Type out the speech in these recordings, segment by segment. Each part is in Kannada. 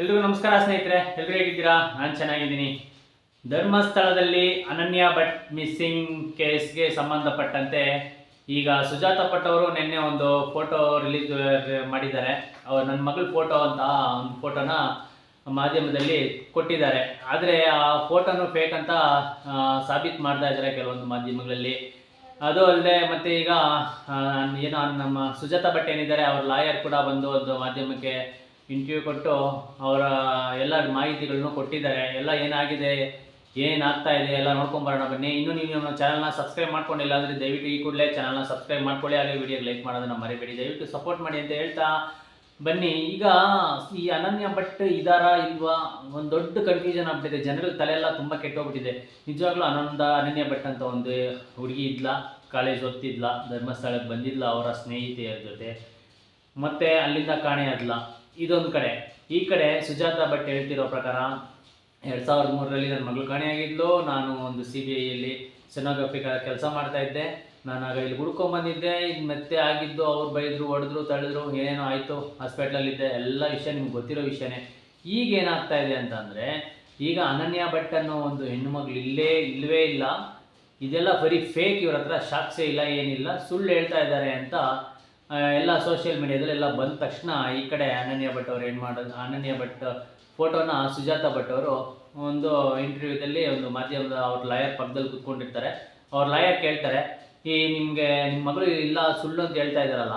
ಎಲ್ರಿಗೂ ನಮಸ್ಕಾರ ಸ್ನೇಹಿತರೆ, ಎಲ್ರು ಹೇಗಿದ್ದೀರಾ? ನಾನು ಚೆನ್ನಾಗಿದ್ದೀನಿ. ಧರ್ಮಸ್ಥಳದಲ್ಲಿ ಅನನ್ಯ ಭಟ್ ಮಿಸ್ಸಿಂಗ್ ಕೇಸ್ಗೆ ಸಂಬಂಧಪಟ್ಟಂತೆ ಈಗ ಸುಜಾತ ಭಟ್ ಅವರು ನಿನ್ನೆ ಒಂದು ಫೋಟೋ ರಿಲೀಸ್ ಮಾಡಿದ್ದಾರೆ. ಅವ್ರು ನನ್ನ ಮಗಳ ಫೋಟೋ ಅಂತ ಒಂದು ಫೋಟೋನ ಮಾಧ್ಯಮದಲ್ಲಿ ಕೊಟ್ಟಿದ್ದಾರೆ. ಆದರೆ ಆ ಫೋಟೋನು ಫೇಕ್ ಅಂತ ಸಾಬೀತು ಮಾಡ್ತಾ ಇದ್ದಾರೆ ಕೆಲವೊಂದು ಮಾಧ್ಯಮಗಳಲ್ಲಿ. ಅದು ಅಲ್ಲದೆ ಮತ್ತೆ ಈಗ ಏನು ನಮ್ಮ ಸುಜಾತ ಭಟ್ ಏನಿದ್ದಾರೆ, ಅವ್ರ ಲಾಯರ್ ಕೂಡ ಬಂದು ಒಂದು ಮಾಧ್ಯಮಕ್ಕೆ ಇಂಟರ್ವ್ಯೂ ಕೊಟ್ಟು ಅವರ ಎಲ್ಲ ಮಾಹಿತಿಗಳನ್ನು ಕೊಟ್ಟಿದ್ದಾರೆ. ಎಲ್ಲ ಏನಾಗಿದೆ ಏನಾಗ್ತಾ ಇದೆ ಎಲ್ಲ ನೋಡ್ಕೊಂಬರೋಣ ಬನ್ನಿ. ಇನ್ನೂ ನೀವು ನಮ್ಮ ಚಾನಲ್ನ ಸಬ್ಸ್ಕ್ರೈಬ್ ಮಾಡ್ಕೊಂಡಿಲ್ಲ ಅಂದರೆ ದಯವಿಟ್ಟು ಈ ಕೂಡಲೇ ಚಾನಲ್ನ ಸಬ್ಸ್ಕ್ರೈಬ್ ಮಾಡ್ಕೊಳ್ಳಿ. ಹಾಗೆ ವಿಡಿಯೋಗೆ ಲೈಕ್ ಮಾಡೋದನ್ನ ಮರಿಬೇಡಿ. ದಯವಿಟ್ಟು ಸಪೋರ್ಟ್ ಮಾಡಿ ಅಂತ ಹೇಳ್ತಾ ಬನ್ನಿ. ಈಗ ಈ ಅನನ್ಯ ಭಟ್ ಇದಾರ ಇಲ್ವಾ? ಒಂದು ದೊಡ್ಡ ಕನ್ಫ್ಯೂಷನ್ ಆಗ್ಬಿಟ್ಟಿದೆ. ಜನಗಳ ತಲೆ ಎಲ್ಲ ತುಂಬ ಕೆಟ್ಟೋಗ್ಬಿಟ್ಟಿದೆ. ನಿಜವಾಗ್ಲೂ ಅನಂದ, ಅನನ್ಯ ಭಟ್ ಅಂತ ಒಂದು ಹುಡುಗಿ ಇದ್ಲ ಕಾಲೇಜ್ ಓದ್ತಿದ್ಲ ಧರ್ಮಸ್ಥಳಕ್ಕೆ ಬಂದಿದ್ಲ ಅವರ ಸ್ನೇಹಿತೆಯರ ಜೊತೆ. ಮತ್ತೆ ಅಲ್ಲಿಂದ ಕಾಣೆ ಇದೊಂದು ಕಡೆ. ಈ ಕಡೆ ಸುಜಾತ ಭಟ್ ಹೇಳ್ತಿರೋ ಪ್ರಕಾರ ಎರಡು ಸಾವಿರದ ಮೂರರಲ್ಲಿ ನನ್ನ ಮಗಳು ಕಾಣೆಯಾಗಿದ್ಲು ನಾನು ಒಂದು ಸಿ ಬಿ ಐಯಲ್ಲಿ ಸೆನೋಗ್ರಫಿ ಕೆಲಸ ಮಾಡ್ತಾ ಇದ್ದೆ. ನಾನು ಆಗ ಇಲ್ಲಿ ಹುಡ್ಕೊಂಬಂದಿದ್ದೆ ಇದು ಮತ್ತೆ ಆಗಿದ್ದು ಅವ್ರು ಬೈದರು, ಹೊಡೆದ್ರು, ತಳೆದ್ರು, ಏನೇನೋ ಆಯಿತು, ಹಾಸ್ಪಿಟ್ಲಲ್ಲಿದ್ದೆ. ಎಲ್ಲ ವಿಷಯ ನಿಮ್ಗೆ ಗೊತ್ತಿರೋ ವಿಷಯನೇ. ಈಗ ಏನಾಗ್ತಾ ಇದೆ ಅಂತಂದರೆ, ಈಗ ಅನನ್ಯ ಭಟ್ ಅನ್ನೋ ಒಂದು ಹೆಣ್ಣು ಮಗಳು ಇಲ್ಲೇ ಇಲ್ಲವೇ ಇಲ್ಲ. ಇದೆಲ್ಲ ಬರೀ ಫೇಕ್ ಇವ್ರ ಹತ್ರ ಸಾಕ್ಷ್ಯ ಇಲ್ಲ, ಏನಿಲ್ಲ. ಸುಳ್ಳು ಹೇಳ್ತಾ ಇದ್ದಾರೆ ಅಂತ ಎಲ್ಲ ಸೋಷಿಯಲ್ ಮೀಡಿಯಾದಲ್ಲಿ ಎಲ್ಲ ಬಂದ ತಕ್ಷಣ ಈ ಕಡೆ ಅನನ್ಯ ಭಟ್ ಅವರು ಏನು ಮಾಡೋದು ಅನನ್ಯ ಭಟ್ ಫೋಟೋನ ಸುಜಾತ ಭಟ್ ಅವರು ಒಂದು ಇಂಟರ್ವ್ಯೂದಲ್ಲಿ ಒಂದು ಮಾಧ್ಯಮದ ಅವ್ರ ಲಾಯರ್ ಪಕ್ಕದಲ್ಲಿ ಕೂತ್ಕೊಂಡಿರ್ತಾರೆ. ಅವ್ರ ಲಾಯರ್ ಕೇಳ್ತಾರೆ, ಈ ನಿಮಗೆ ನಿಮ್ಮ ಮಗಳು ಇಲ್ಲ, ಸುಳ್ಳು ಅಂತ ಹೇಳ್ತಾ ಇದ್ದಾರಲ್ಲ,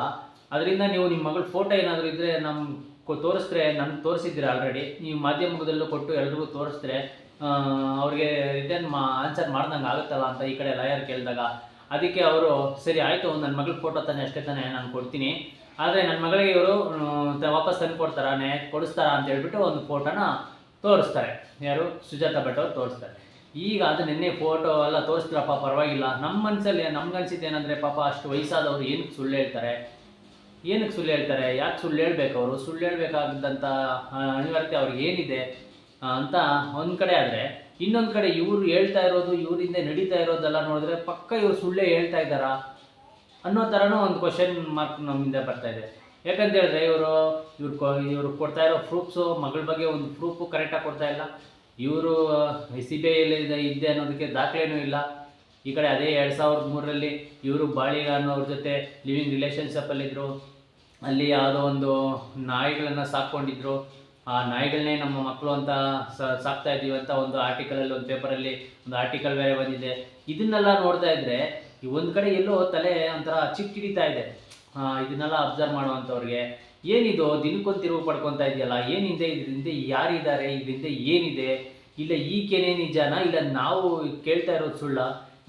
ಅದರಿಂದ ನೀವು ನಿಮ್ಮ ಮಗಳ ಫೋಟೋ ಏನಾದರೂ ಇದ್ದರೆ ನಮ್ಮ ತೋರಿಸ್ತ್ರೆ ನಮ್ಗೆ ತೋರಿಸಿದ್ದೀರ ಆಲ್ರೆಡಿ ನೀವು ಮಾಧ್ಯಮದಲ್ಲೂ ಕೊಟ್ಟು ಎಲ್ರಿಗೂ ತೋರಿಸ್ತ್ರೆ ಅವ್ರಿಗೆ ರಿಟರ್ನ್ ಮಾ ಆನ್ಸರ್ ಮಾಡ್ದಂಗೆ ಆಗುತ್ತಲ್ಲ ಅಂತ ಈ ಕಡೆ ಲಾಯರ್ ಕೇಳಿದಾಗ. ಅದಕ್ಕೆ ಅವರು, ಸರಿ, ಆಯಿತು ನನ್ನ ಮಗಳ ಫೋಟೋ ತಾನೆ, ಅಷ್ಟೇ ತಾನೇ, ನಾನು ಕೊಡ್ತೀನಿ. ಆದರೆ ನನ್ನ ಮಗಳಿಗೆ ಇವರು ವಾಪಸ್ ತಂದು ಕೊಡ್ತಾರ ನ್ಯಾಯ ಕೊಡಿಸ್ತಾರ ಅಂತ ಹೇಳ್ಬಿಟ್ಟು ಒಂದು ಫೋಟೋನ ತೋರಿಸ್ತಾರೆ. ಯಾರು? ಸುಜಾತ ಭಟ್ ಅವ್ರು ತೋರಿಸ್ತಾರೆ. ಈಗ ಅದು ನಿನ್ನೆ ಫೋಟೋ ಎಲ್ಲ ತೋರಿಸ್ತೀರಪ್ಪ, ಪರವಾಗಿಲ್ಲ. ನಮ್ಮ ಮನಸ್ಸಲ್ಲಿ ನಮ್ಗೆ ಅನ್ಸಿದ್ದು ಏನಂದರೆ, ಪಾಪ, ಅಷ್ಟು ವಯಸ್ಸಾದವರು ಏನಕ್ಕೆ ಸುಳ್ಳು ಹೇಳ್ತಾರೆ? ಏನಕ್ಕೆ ಸುಳ್ಳು ಹೇಳ್ತಾರೆ? ಯಾಕೆ ಸುಳ್ಳು ಹೇಳ್ಬೇಕು ಅವರು? ಸುಳ್ಳು ಹೇಳ್ಬೇಕಾದಂಥ ಅನಿವಾರ್ಯತೆ ಅವ್ರಿಗೆ ಏನಿದೆ ಅಂತ ಒಂದು ಕಡೆ ಆದರೆ ಇನ್ನೊಂದು ಕಡೆ ಇವ್ರು ಹೇಳ್ತಾ ಇರೋದು ಇವರಿಂದ ನಡೀತಾ ಇರೋದೆಲ್ಲ ನೋಡಿದ್ರೆ ಪಕ್ಕ ಇವ್ರು ಸುಳ್ಳೇ ಹೇಳ್ತಾ ಇದ್ದಾರಾ ಅನ್ನೋ ಥರನೂ ಒಂದು ಕ್ವಶನ್ ಮಾರ್ಕ್ ನಮ್ಮಿಂದ ಬರ್ತಾ ಇದೆ. ಯಾಕಂತ ಹೇಳಿದ್ರೆ ಇವರು, ಇವ್ರು ಇವರು ಕೊಡ್ತಾ ಇರೋ ಪ್ರೂಫ್ಸು ಮಗಳ ಬಗ್ಗೆ ಒಂದು ಪ್ರೂಫು ಕರೆಕ್ಟಾಗಿ ಕೊಡ್ತಾ ಇಲ್ಲ. ಇವರು ಸಿ ಬಿ ಐಯಲ್ಲಿ ಇದ್ದೆ ಅನ್ನೋದಕ್ಕೆ ದಾಖಲೆನೂ ಇಲ್ಲ. ಈ ಕಡೆ ಅದೇ ಎರಡು ಸಾವಿರದ ಮೂರರಲ್ಲಿ ಇವರು ಬಾಳಿಗ ಅನ್ನೋರ ಜೊತೆ ಲಿವಿಂಗ್ ರಿಲೇಷನ್ಶಿಪ್ಪಲ್ಲಿದ್ದರು ಅಲ್ಲಿ ಯಾವುದೋ ಒಂದು ನಾಯಿಗಳನ್ನು ಸಾಕೊಂಡಿದ್ರು ಆ ನಾಯಿಗಳನ್ನೇ ನಮ್ಮ ಮಕ್ಕಳು ಅಂತ ಸಾಕ್ತಾ ಇದೀವಿ ಅಂತ ಒಂದು ಆರ್ಟಿಕಲಲ್ಲಿ ಒಂದು ಪೇಪರಲ್ಲಿ ಒಂದು ಆರ್ಟಿಕಲ್ ಬೇರೆ ಬಂದಿದೆ. ಇದನ್ನೆಲ್ಲ ನೋಡ್ತಾ ಇದ್ರೆ ಈ ಒಂದು ಕಡೆ ಎಲ್ಲೋ ತಲೆ ಒಂಥರ ಚಿಕ್ಕ ಹಿಡಿತಾ ಇದೆ ಇದನ್ನೆಲ್ಲ ಅಬ್ಸರ್ವ್ ಮಾಡುವಂಥವ್ರಿಗೆ. ಏನಿದು? ದಿನಕ್ಕೊಂದು ತಿರುವು ಪಡ್ಕೊತಾ ಇದೆಯಲ್ಲ ಏನಿದೆ ಇದರಿಂದ ಯಾರಿದ್ದಾರೆ? ಇದರಿಂದ ಏನಿದೆ? ಇಲ್ಲ ಈಕೆನೇ ನಿಜಾನ? ಇಲ್ಲ ನಾವು ಕೇಳ್ತಾ ಇರೋದು ಸುಳ್ಳ?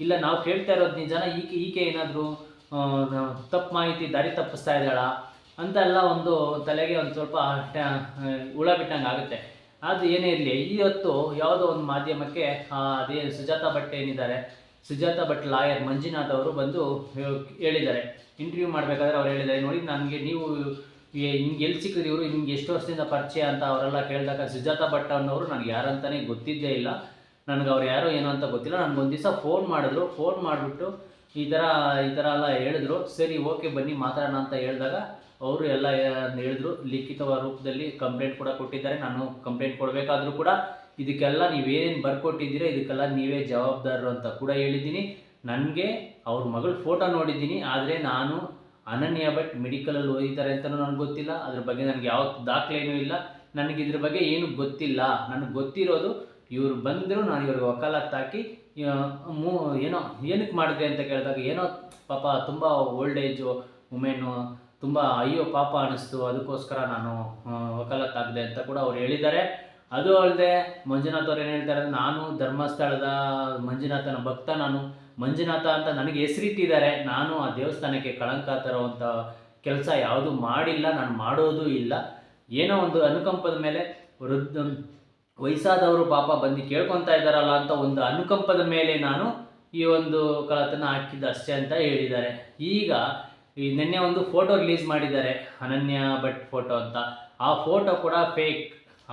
ಇಲ್ಲ ನಾವು ಕೇಳ್ತಾ ಇರೋದು ನಿಜಾನ? ಈಕೆ ಈಕೆ ಏನಾದರೂ ತಪ್ಪು ಮಾಹಿತಿ, ದಾರಿ ತಪ್ಪಿಸ್ತಾ ಇದ್ದಾಳ? ಅಂತೆಲ್ಲ ಒಂದು ತಲೆಗೆ ಒಂದು ಸ್ವಲ್ಪ ಹುಳ ಬಿಟ್ಟಂಗೆ ಆಗುತ್ತೆ. ಅದು ಏನೇ ಇರಲಿ, ಇವತ್ತು ಯಾವುದೋ ಒಂದು ಮಾಧ್ಯಮಕ್ಕೆ ಅದೇ ಸುಜಾತ ಭಟ್ ಏನಿದ್ದಾರೆ, ಸುಜಾತ ಭಟ್ ಲಾಯರ್ ಮಂಜುನಾಥ್ ಅವರು ಬಂದು ಹೇಳಿದ್ದಾರೆ. ಇಂಟರ್ವ್ಯೂ ಮಾಡಬೇಕಾದ್ರೆ ಅವ್ರು ಹೇಳಿದ್ದಾರೆ. ನೋಡಿ, ನನಗೆ ನೀವು ಹಿಂಗೆ ಎಲ್ಲಿ ಸಿಕ್ಕಿದ್ರಿ ಇವರು? ನಿಮ್ಗೆ ಎಷ್ಟು ವರ್ಷದಿಂದ ಪರಿಚಯ ಅಂತ ಅವರೆಲ್ಲ ಕೇಳಿದಾಗ ಸುಜಾತ ಭಟ್ ಅನ್ನೋರು ನನಗೆ ಯಾರಂತಾನೆ ಗೊತ್ತಿದ್ದೇ ಇಲ್ಲ. ನನಗೆ ಅವ್ರು ಯಾರು ಏನು ಅಂತ ಗೊತ್ತಿಲ್ಲ. ನನಗೆ ಒಂದು ದಿವಸ ಫೋನ್ ಮಾಡಿದ್ರು. ಫೋನ್ ಮಾಡಿಬಿಟ್ಟು ಈ ಥರ ಈ ಥರ ಎಲ್ಲ ಹೇಳಿದ್ರು. ಸರಿ, ಓಕೆ, ಬನ್ನಿ, ಮಾತಾಡೋಣ ಅಂತ ಹೇಳಿದಾಗ ಅವರು ಎಲ್ಲ ಹೇಳಿದ್ರು. ಲಿಖಿತ ರೂಪದಲ್ಲಿ ಕಂಪ್ಲೇಂಟ್ ಕೂಡ ಕೊಟ್ಟಿದ್ದಾರೆ. ನಾನು ಕಂಪ್ಲೇಂಟ್ ಕೊಡಬೇಕಾದ್ರೂ ಕೂಡ ಇದಕ್ಕೆಲ್ಲ ನೀವೇನೇನು ಬರ್ಕೊಟ್ಟಿದ್ದೀರಾ ಇದಕ್ಕೆಲ್ಲ ನೀವೇ ಜವಾಬ್ದಾರರು ಅಂತ ಕೂಡ ಹೇಳಿದ್ದೀನಿ. ನನಗೆ ಅವ್ರ ಮಗಳ ಫೋಟೋ ನೋಡಿದ್ದೀನಿ. ಆದರೆ ನಾನು ಅನನ್ಯ ಭಟ್ ಮೆಡಿಕಲಲ್ಲಿ ಓದಿದ್ದಾರೆ ಅಂತಲೂ ನನಗೆ ಗೊತ್ತಿಲ್ಲ. ಅದ್ರ ಬಗ್ಗೆ ನನಗೆ ಯಾವ ದಾಖಲೆನೂ ಇಲ್ಲ. ನನಗೆ ಇದ್ರ ಬಗ್ಗೆ ಏನು ಗೊತ್ತಿಲ್ಲ. ನನಗೆ ಗೊತ್ತಿರೋದು ಇವರು ಬಂದರು ನಾನು ಇವ್ರಿಗೆ ವಕಾಲತ್ತು ಹಾಕಿ ಆ, ಮೂ ಏನೋ ಏನಕ್ಕೆ ಮಾಡಿದೆ ಅಂತ ಕೇಳಿದಾಗ ಏನೋ ಪಾಪ ತುಂಬ ಓಲ್ಡ್ ಏಜು ವುಮೆನ್ನು ತುಂಬ ಅಯ್ಯೋ ಪಾಪ ಅನ್ನಿಸ್ತು ಅದಕ್ಕೋಸ್ಕರ ನಾನು ಆ, ವಕಾಲತ್ತು ಅಂತ ಕೂಡ ಅವ್ರು ಹೇಳಿದ್ದಾರೆ. ಅದು ಅಲ್ಲದೆ ಮಂಜುನಾಥ್ ಅವ್ರು ಏನು ಹೇಳ್ತಾರೆ ನಾನು ಧರ್ಮಸ್ಥಳದ ಮಂಜುನಾಥನ ಭಕ್ತ ನಾನು. ಮಂಜುನಾಥ ಅಂತ ನನಗೆ ಹೆಸರಿಟ್ಟಿದ್ದಾರೆ. ನಾನು ಆ ದೇವಸ್ಥಾನಕ್ಕೆ ಕಳಂಕ ತರುವಂಥ ಕೆಲಸ ಯಾವುದು ಮಾಡಿಲ್ಲ ನಾನು ಮಾಡೋದು ಇಲ್ಲ. ಏನೋ ಒಂದು ಅನುಕಂಪದ ಮೇಲೆ ವೃದ್ಧ ವಯಸ್ಸಾದವರು ಪಾಪ ಬಂದು ಕೇಳ್ಕೊತಾ ಇದ್ದಾರಲ್ಲ ಅಂತ ಒಂದು ಅನುಕಂಪದ ಮೇಲೆ ನಾನು ಈ ಒಂದು ಕಳತನ ಹಾಕಿದ್ದು ಅಷ್ಟೇ ಅಂತ ಹೇಳಿದ್ದಾರೆ. ಈಗ ಈ ನಿನ್ನೆ ಒಂದು ಫೋಟೋ ರಿಲೀಸ್ ಮಾಡಿದ್ದಾರೆ, ಅನನ್ಯ ಭಟ್ ಫೋಟೋ ಅಂತ. ಆ ಫೋಟೋ ಕೂಡ ಫೇಕ್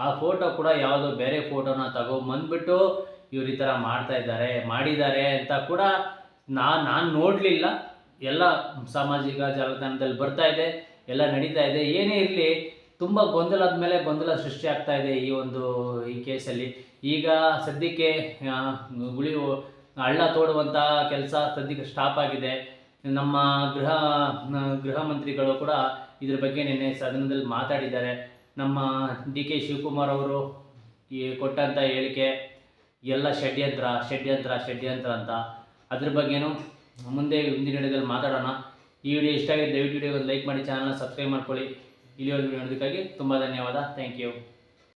ಆ ಫೋಟೋ ಕೂಡ ಯಾವುದೋ ಬೇರೆ ಫೋಟೋನ ತಗೊಂಬಂದ್ಬಿಟ್ಟು ಇವ್ರು ಈ ಥರ ಮಾಡ್ತಾ ಇದ್ದಾರೆ, ಮಾಡಿದ್ದಾರೆ ಅಂತ ಕೂಡ ನಾ, ನಾನು ನೋಡಲಿಲ್ಲ. ಎಲ್ಲ ಸಾಮಾಜಿಕ ಜಾಲತಾಣದಲ್ಲಿ ಬರ್ತಾ ಇದೆ, ಎಲ್ಲ ನಡೀತಾ ಇದೆ. ಏನೇ ಇರಲಿ, ತುಂಬ ಗೊಂದಲದ ಮೇಲೆ ಗೊಂದಲ ಸೃಷ್ಟಿ ಆಗ್ತಾ ಇದೆ ಈ ಒಂದು, ಈ ಕೇಸಲ್ಲಿ ಈಗ ಸದ್ಯಕ್ಕೆ ಗುಳಿ ಹಳ್ಳ ತೋಡುವಂಥ ಕೆಲಸ ಸದ್ಯಕ್ಕೆ ಸ್ಟಾಪ್ ಆಗಿದೆ. ನಮ್ಮ ಗೃಹ ಗೃಹ ಮಂತ್ರಿಗಳು ಕೂಡ ಇದ್ರ ಬಗ್ಗೆ ನಿನ್ನೆ ಸದನದಲ್ಲಿ ಮಾತಾಡಿದ್ದಾರೆ. ನಮ್ಮ ಡಿ ಕೆ ಶಿವಕುಮಾರ್ ಅವರು ಈ ಕೊಟ್ಟಂಥ ಹೇಳಿಕೆ, ಎಲ್ಲ ಷಡ್ಯಂತ್ರ ಷಡ್ಯಂತ್ರ ಷಡ್ಯಂತ್ರ ಅಂತ. ಅದ್ರ ಬಗ್ಗೆನೂ ಮುಂದೆ ಮುಂದಿನ ವಿಡಿಯೋದಲ್ಲಿ ಮಾತಾಡೋಣ. ಈ ವಿಡಿಯೋ ಇಷ್ಟ ಆಗಿದೆ ದಯವಿಟ್ಟು ವಿಡಿಯೋ ಒಂದು ಲೈಕ್ ಮಾಡಿ, ಚಾನಲ್ನ ಸಬ್ಸ್ಕ್ರೈಬ್ ಮಾಡ್ಕೊಳ್ಳಿ. ಇಲ್ಲಿವರೆಗೂ ನೋಡೋದಕ್ಕಾಗಿ ತುಂಬ ಧನ್ಯವಾದ. Thank you.